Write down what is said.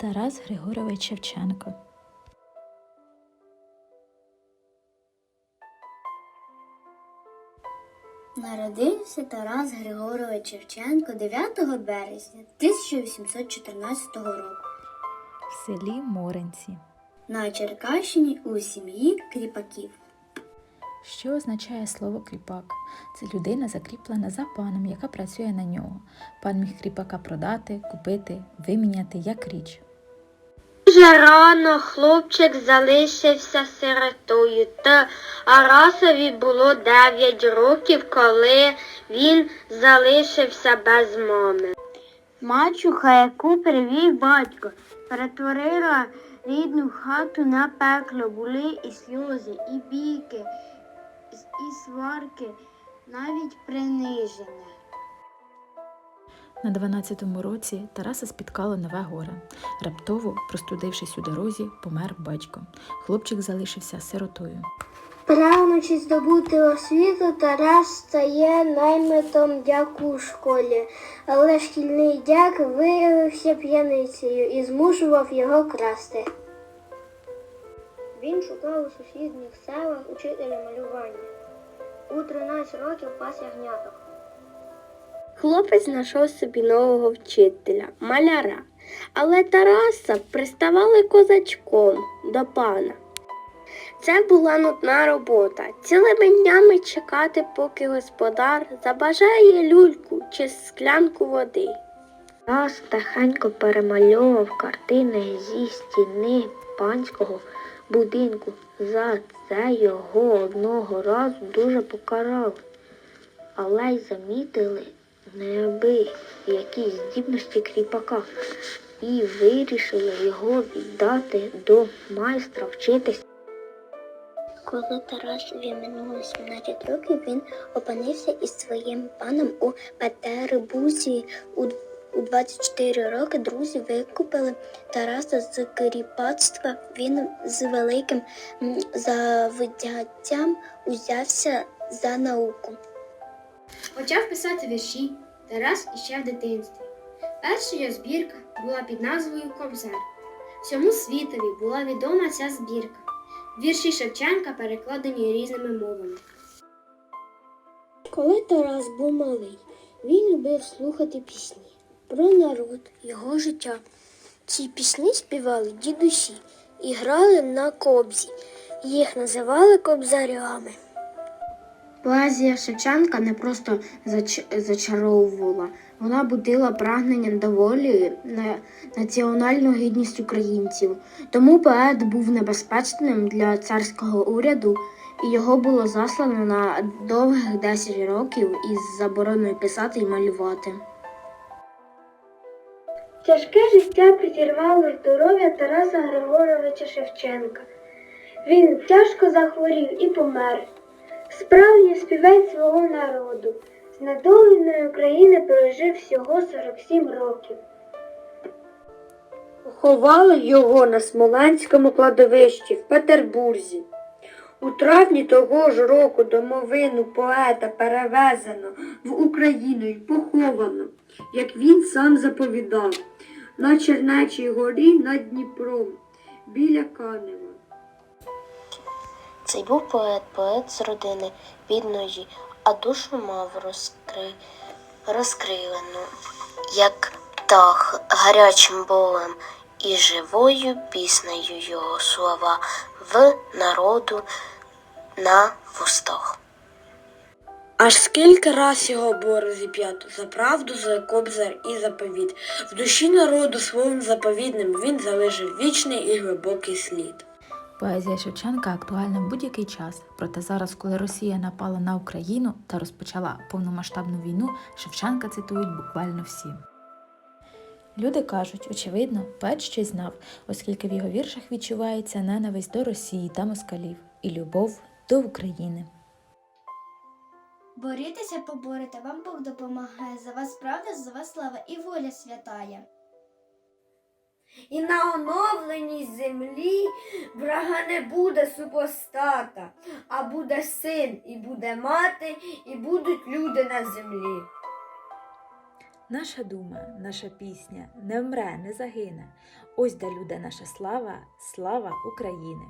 Тарас Григорович Шевченко. Народився Тарас Григорович Шевченко 9 березня 1814 року В селі Моринці. на Черкащині у сім'ї кріпаків. Що означає слово кріпак? Це людина, закріплена за паном, яка працює на нього. Пан міг кріпака продати, купити, виміняти як річ. Дуже рано хлопчик залишився сиротою, та Арасові було 9 років, коли він залишився без мами. Мачуха, яку привів батько, перетворила рідну хату на пекло. Були і сльози, і бійки, і сварки, навіть приниження. На 12-му році Тараса спіткало нове горе. Раптово, простудившись у дорозі, помер батько. Хлопчик залишився сиротою. Прагнучи здобути освіту, Тарас стає наймитом дяку у школі, але шкільний дяк виявився п'яницею і змушував його красти. Він шукав у сусідніх селах учителя малювання. У 13 років пас ягняток. Хлопець знайшов собі нового вчителя, маляра, але Тараса приставали козачком до пана. Це була нудна робота. Цілими днями чекати, поки господар забажає люльку чи склянку води. Раз тихенько перемальовував картини зі стіни панського будинку. За це його одного разу дуже покарали, але й замітили неаби які здібності кріпака і вирішили його віддати до майстра вчитись. Коли Тарасові минуло 17 років, він опинився із своїм паном у Петербурзі. У, у 24 роки друзі викупили Тараса з кріпацтва. Він з великим м, узявся за науку. Почав писати вірші Тарас іще в дитинстві. Перша його збірка була під назвою Кобзар. Всьому світові була відома ця збірка. Вірші Шевченка перекладені різними мовами. Коли Тарас був малий, він любив слухати пісні про народ, його життя. Ці пісні співали дідусі і грали на кобзі. Їх називали кобзарями. Поезія Шевченка не просто зач- зачаровувала, вона будила прагнення до волі на національну гідність українців. Тому поет був небезпечним для царського уряду, і його було заслано на довгих 10 років із забороною писати і малювати. Тяжке життя підірвало здоров'я Тараса Григоровича Шевченка. Він тяжко захворів і помер. Справді співець свого народу. З недоленої України прожив всього 47 років. Ховали його на Смоленському кладовищі в Петербурзі. У травні того ж року домовину поета перевезено в Україну і поховано, як він сам заповідав, на Чернечій горі над Дніпром, біля Канева. Цей був поет, поет з родини бідної, а душу мав розкри... розкрилену, як птах гарячим болем, і живою піснею його слова в народу на вустах. Аж скільки раз його було розіп'ято за правду, за кобзар і заповіт. В душі народу словом заповідним він залишив вічний і глибокий слід. Поезія Шевченка актуальна в будь-який час. Проте зараз, коли Росія напала на Україну та розпочала повномасштабну війну, Шевченка цитують буквально всі. Люди кажуть, очевидно, поет щось знав, оскільки в його віршах відчувається ненависть до Росії та москалів і любов до України. Борітеся, поборете, вам Бог допомагає. За вас правда, за вас слава і воля святая. І на оновленій землі врага не буде супостата, а буде син, і буде мати, і будуть люди на землі. Наша дума, наша пісня не вмре, не загине. Ось де люди наша слава, слава України.